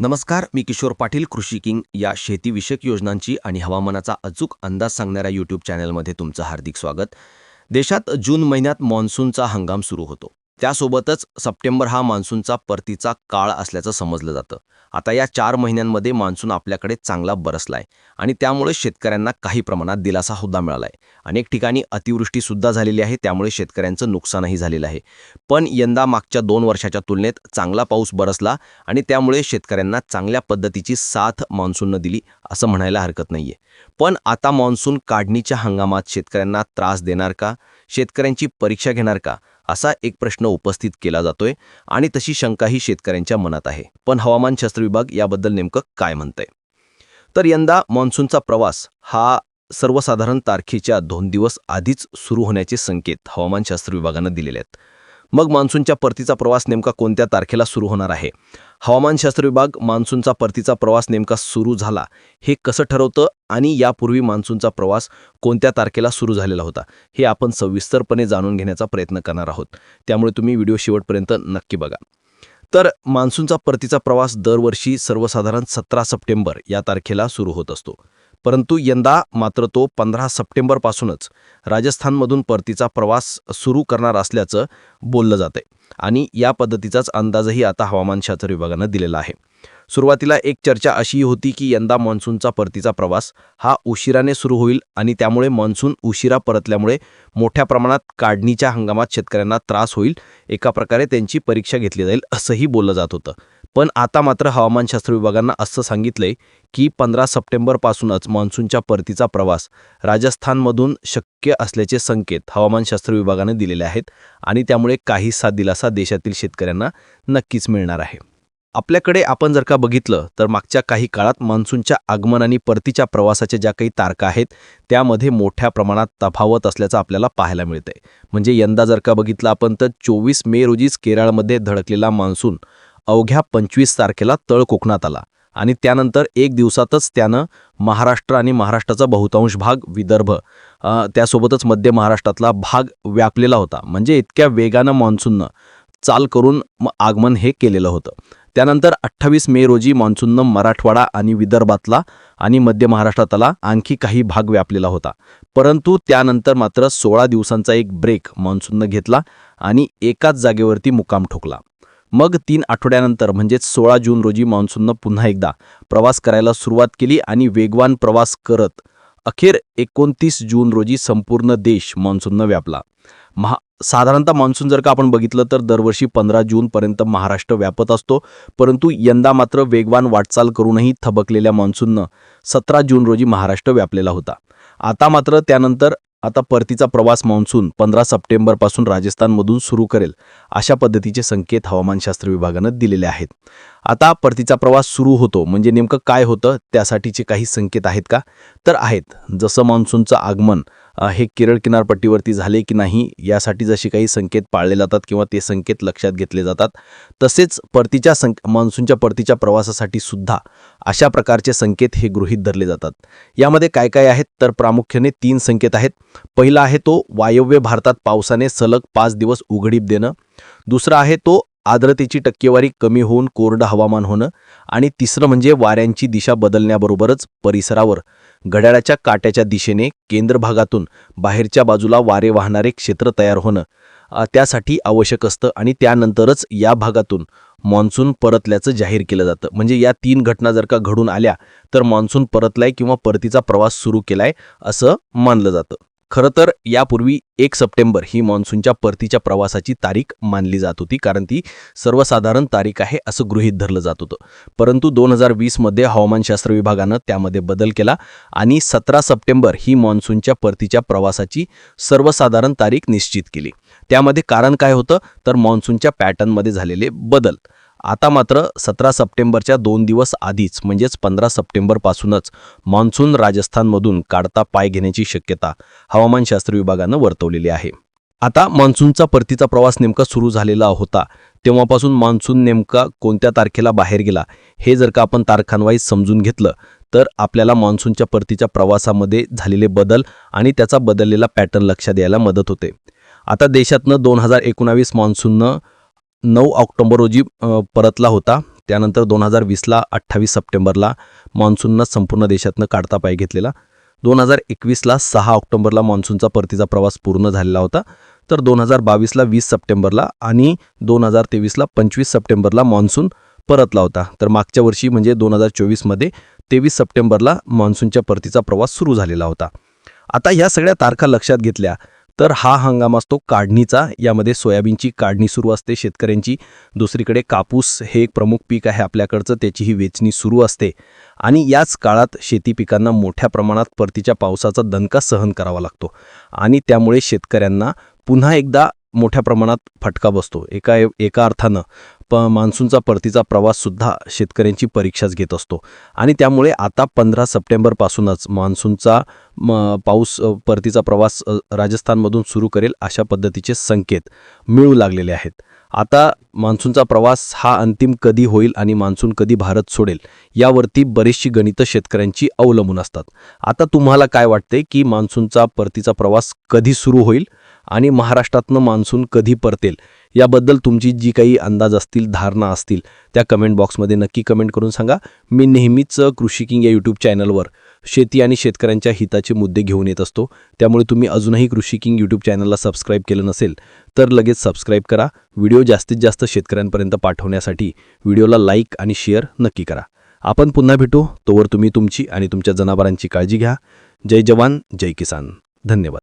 नमस्कार मी किशोर पाटील कृषी किंग. या शेतीविषयक योजनांची आणि हवामानाचा अचूक अंदाज सांगणाऱ्या यूट्यूब चॅनलमध्ये तुमचं हार्दिक स्वागत. देशात जून महिन्यात मान्सूनचा हंगाम सुरू होतो. त्यासोबतच सप्टेंबर हा मान्सूनचा परतीचा काळ असल्याचं समजलं जातं. आता या चार महिन्यांमध्ये मान्सून आपल्याकडे चांगला बरसलाय आणि त्यामुळे शेतकऱ्यांना काही प्रमाणात दिलासा सुद्धा मिळालाय. अनेक ठिकाणी अतिवृष्टीसुद्धा झालेली आहे त्यामुळे शेतकऱ्यांचं नुकसानही झालेलं आहे. पण यंदा मागच्या दोन वर्षाच्या तुलनेत चांगला पाऊस बरसला आणि त्यामुळे शेतकऱ्यांना चांगल्या पद्धतीची साथ मान्सूननं दिली असं म्हणायला हरकत नाहीये. पण आता मान्सून काढणीच्या हंगामात शेतकऱ्यांना त्रास देणार का? शेतकऱ्यांची परीक्षा घेणार का? असा एक प्रश्न उपस्थित केला जातोय आणि तशी शंकाही शेतकऱ्यांच्या मनात आहे. पण हवामानशास्त्र विभाग याबद्दल नेमकं काय म्हणतंय? तर यंदा मान्सूनचा प्रवास हा सर्वसाधारण तारखेच्या दोन दिवस आधीच सुरू होण्याचे संकेत हवामानशास्त्र विभागानं दिलेले आहेत. मग मान्सूनच्या परतीचा प्रवास नेमका कोणत्या तारखेला सुरू होणार आहे? हवामानशास्त्र विभाग मान्सूनचा परतीचा प्रवास नेमका सुरू झाला हे कसं ठरवतं आणि यापूर्वी मान्सूनचा प्रवास कोणत्या तारखेला सुरू झालेला होता हे आपण सविस्तरपणे जाणून घेण्याचा प्रयत्न करणार आहोत. त्यामुळे तुम्ही व्हिडिओ शेवटपर्यंत नक्की बघा. तर मान्सूनचा परतीचा प्रवास दरवर्षी सर्वसाधारण सतरा सप्टेंबर या तारखेला सुरू होत असतो. परंतु यंदा मात्र तो पंधरा सप्टेंबरपासूनच राजस्थानमधून परतीचा प्रवास सुरू करणार असल्याचं बोललं जातंय. आणि या पद्धतीचाच अंदाजही आता हवामानशास्त्र विभागानं दिलेला आहे. सुरुवातीला एक चर्चा अशी होती की यंदा मान्सूनचा परतीचा प्रवास हा उशिराने सुरू होईल आणि त्यामुळे मान्सून उशिरा परतल्यामुळे मोठ्या प्रमाणात काढणीच्या हंगामात शेतकऱ्यांना त्रास होईल एका प्रकारे त्यांची परीक्षा घेतली जाईल असंही बोललं जात होतं. पण आता मात्र हवामानशास्त्र विभागानं असं सांगितलंय की पंधरा सप्टेंबरपासूनच मान्सूनच्या परतीचा प्रवास राजस्थानमधून शक्य असल्याचे संकेत हवामानशास्त्र विभागानं दिलेले आहेत आणि त्यामुळे काहीसा दिलासा देशातील शेतकऱ्यांना नक्कीच मिळणार आहे. आपल्याकडे आपण जर का बघितलं तर मागच्या काही काळात मान्सूनच्या आगमन आणि परतीच्या प्रवासाच्या ज्या काही तारखा आहेत त्यामध्ये मोठ्या प्रमाणात तफावत असल्याचं आपल्याला पाहायला मिळतंय. म्हणजे यंदा जर का बघितलं आपण तर चोवीस मे रोजीच केरळमध्ये धडकलेला मान्सून अवघ्या पंचवीस तारखेला तळ कोकणात आला. आणि त्यानंतर एक दिवसातच त्यानं महाराष्ट्र आणि महाराष्ट्राचा बहुतांश भाग विदर्भ त्यासोबतच मध्य महाराष्ट्रातला भाग व्यापलेला होता. म्हणजे इतक्या वेगानं मान्सूननं चाल करून म- आगमन हे केलेलं होतं. त्यानंतर अठ्ठावीस मे रोजी मान्सूननं मराठवाडा आणि विदर्भातला आणि मध्य महाराष्ट्रातला आणखी काही भाग व्यापलेला होता. परंतु त्यानंतर मात्र सोळा दिवसांचा एक ब्रेक मान्सूननं घेतला आणि एकाच जागेवरती मुकाम ठोकला. मग तीन आठवड्यानंतर म्हणजेच सोळा जून रोजी मान्सूननं पुन्हा एकदा प्रवास करायला सुरुवात केली आणि वेगवान प्रवास करत अखेर एकोणतीस जून रोजी संपूर्ण देश मान्सूननं व्यापला. महा साधारणतः मान्सून जर का आपण बघितलं तर दरवर्षी पंधरा जूनपर्यंत महाराष्ट्र व्यापत असतो. परंतु यंदा मात्र वेगवान वाटचाल करूनही थबकलेल्या मान्सूननं सतरा जून रोजी महाराष्ट्र व्यापलेला होता. आता मात्र त्यानंतर आता परतीचा प्रवास मान्सून पंधरा सप्टेंबरपासून राजस्थानमधून सुरू करेल अशा पद्धतीचे संकेत हवामानशास्त्र विभागानं दिलेले आहेत. आता परतीचा प्रवास सुरू होतो म्हणजे नेमकं काय होतं त्यासाठीचे काही संकेत आहेत का? तर आहेत जसं मान्सूनचं आगमन हे केरळ किनारपट्टीवरती झाले की नाही यासाठी जसे काही संकेत पाळले जातात किंवा ते संकेत लक्षात घेतले जातात तसेच परतीच्या सं मान्सूनच्या परतीच्या प्रवासासाठी सुद्धा अशा प्रकारचे संकेत हे गृहीत धरले जातात. यामध्ये काय काय आहेत? तर प्रामुख्याने तीन संकेत आहेत. पहिला आहे तो वायव्य भारतात पावसाने सलग पाच दिवस उघडीप देणं. दुसरा आहे तो आर्द्रतेची टक्केवारी कमी होऊन कोरडं हवामान होणं आणि तिसरं म्हणजे वाऱ्यांची दिशा बदलण्याबरोबरच परिसरावर घड्याळाच्या काट्याच्या दिशेने केंद्र भागातून बाहेरच्या बाजूला वारे वाहणारे क्षेत्र तयार होणं त्यासाठी आवश्यक असतं आणि त्यानंतरच या भागातून मान्सून परतल्याचं जाहीर केलं जातं. म्हणजे या तीन घटना जर का घडून आल्या तर मान्सून परतलाय किंवा परतीचा प्रवास सुरू केलाय असं मानलं जातं. खरं तर यापूर्वी एक सप्टेंबर ही मान्सूनच्या परतीच्या प्रवासाची तारीख मानली जात होती कारण ती सर्वसाधारण तारीख आहे असं गृहीत धरलं जात होतं. परंतु दोन हजार वीसमध्ये हवामानशास्त्र विभागानं त्यामध्ये बदल केला आणि सतरा सप्टेंबर ही मान्सूनच्या परतीच्या प्रवासाची सर्वसाधारण तारीख निश्चित केली. त्यामध्ये कारण काय होतं? तर मान्सूनच्या पॅटर्नमध्ये झालेले बदल. आता मात्र सतरा सप्टेंबरच्या दोन दिवस आधीच म्हणजेच पंधरा सप्टेंबरपासूनच मान्सून राजस्थानमधून काढता पाय घेण्याची शक्यता हवामानशास्त्र विभागानं वर्तवलेली आहे. आता मान्सूनचा परतीचा प्रवास नेमका सुरू झालेला होता. तेव्हापासून मान्सून नेमका कोणत्या तारखेला बाहेर गेला हे जर का आपण तारखांवाईज समजून घेतलं तर आपल्याला मान्सूनच्या परतीच्या प्रवासामध्ये झालेले बदल आणि त्याचा बदललेला पॅटर्न लक्षात यायला मदत होते. आता देशातनं दोन हजार एकोणावीस मान्सूननं नऊ ऑक्टोबर रोजी परतला होता. त्यानंतर दोन हजार वीसला अठ्ठावीस सप्टेंबरला मान्सूननं संपूर्ण देशातनं काढता पाय घेतलेला. दोन हजार एकवीसला सहा ऑक्टोबरला मान्सूनचा परतीचा प्रवास पूर्ण झालेला होता. तर दोन हजार बावीसला वीस सप्टेंबरला आणि दोन हजार तेवीसला पंचवीस सप्टेंबरला मान्सून परतला होता. तर मागच्या वर्षी म्हणजे दोन हजार चोवीसमध्ये तेवीस सप्टेंबरला मान्सूनच्या परतीचा प्रवास सुरू झालेला होता. आता ह्या सगळ्या तारखा लक्षात घेतल्या तर हा हंगाम असतो काढणीचा. यामध्ये सोयाबीनची काढणी सुरू असते. शेतकऱ्यांची दुसरीकडे कापूस हे एक प्रमुख पीक आहे आपल्याकडचं. त्याचीही वेचणी सुरू असते. आणि याच काळात शेती पिकांना मोठ्या प्रमाणात परतीच्या पावसाचा दणका सहन करावा लागतो. आणि त्यामुळे शेतकऱ्यांना पुन्हा एकदा मोठ्या प्रमाणात फटका बसतो. एका एका अर्थानं प मान्सूनचा परतीचा प्रवाससुद्धा शेतकऱ्यांची परीक्षाच घेत असतो. आणि त्यामुळे आता पंधरा सप्टेंबरपासूनच मान्सूनचा म पाऊस परतीचा प्रवास राजस्थानमधून सुरू करेल अशा पद्धतीचे संकेत मिळू लागलेले आहेत. आता मान्सूनचा प्रवास हा अंतिम कधी होईल आणि मान्सून कधी भारत सोडेल यावरती बरीचशी गणितं शेतकऱ्यांची अवलंबून असतात. आता तुम्हाला काय वाटते की मान्सूनचा परतीचा प्रवास कधी सुरू होईल? आणि महाराष्ट्रातनं मान्सून कधी परतेल याबद्दल तुमची जी काही अंदाज असतील धारणा असतील त्या कमेंट बॉक्समध्ये नक्की कमेंट करून सांगा. मी नेहमीच कृषी किंग या यूट्यूब चॅनलवर शेती आणि शेतकऱ्यांच्या हिताचे मुद्दे घेऊन येत असतो. त्यामुळे तुम्ही अजूनही कृषी किंग यूट्यूब चॅनलला सबस्क्राईब केलं नसेल तर लगेच सबस्क्राईब करा. व्हिडिओ जास्तीत जास्त शेतकऱ्यांपर्यंत पाठवण्यासाठी व्हिडिओला लाईक आणि शेअर नक्की करा. आपण पुन्हा भेटू तोवर तुम्ही तुमची आणि तुमच्या जनावरांची काळजी घ्या. जय जवान जय किसान. धन्यवाद.